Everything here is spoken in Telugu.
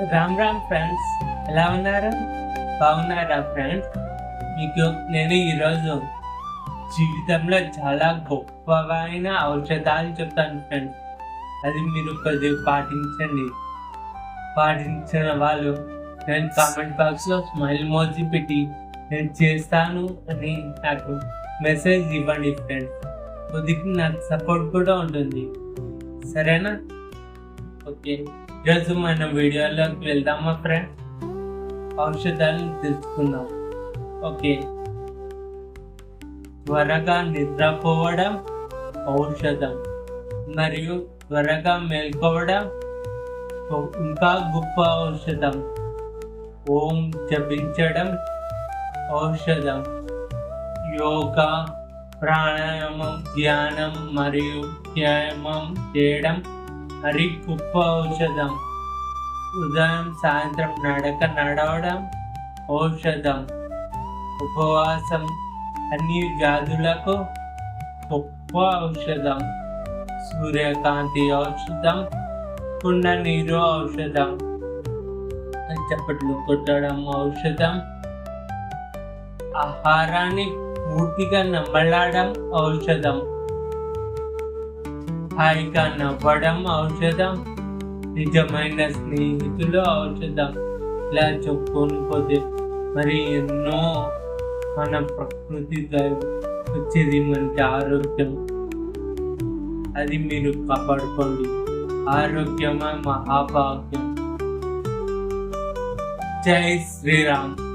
రామ్ రామ్ ఫ్రెండ్స్ ఎలా ఉన్నారు? బాగున్నారా ఫ్రెండ్స్? మీకు నేను ఈరోజు జీవితంలో చాలా గొప్పవైన ఔషధాలు చెప్తాను ఫ్రెండ్స్. అది మీరు కొద్దిగా పాటించండి. పాటించిన వాళ్ళు నేను కామెంట్ బాక్స్లో స్మైల్ మోజీ పెట్టి నేను చేస్తాను అని నాకు మెసేజ్ ఇవ్వండి ఫ్రెండ్స్. కొద్దిగా నాకు సపోర్ట్ కూడా ఉంటుంది. సరేనా? ఓకే ఈరోజు మన వీడియోలోకి వెళ్దామా ఫ్రెండ్ ఔషధాలను తెలుసుకుందాం ఓకే త్వరగా నిద్రపోవడం ఔషధం. మరియు త్వరగా మేల్కోవడం ఇంకా గొప్ప ఔషధం. ఓం జపించడం ఔషధం. యోగా ప్రాణాయామం ధ్యానం మరియు వ్యాయామం చేయడం మరి గొప్ప ఔషధం ఉదయం సాయంత్రం నడక నడవడం ఔషధం. ఉపవాసం అన్ని వ్యాధులకు గొప్ప ఔషధం. సూర్యకాంతి ఔషధం కుండ నీరు ఔషధం. చప్పట్లు కొట్టడం ఔషధం. ఆహారాన్ని పూర్తిగా నమ్మలాడడం ఔషధం. హాయిగా నవ్వడం ఔషధం. నిజమైన స్నేహితులు ఔషధం. ఇలా చెప్పుకొని పోతే మరి ఎన్నో మన ప్రకృతి వచ్చేది మనకి ఆరోగ్యం. అది మీరు కాపాడుకోండి. ఆరోగ్యమే మహాభాగ్యం. జై శ్రీరామ్.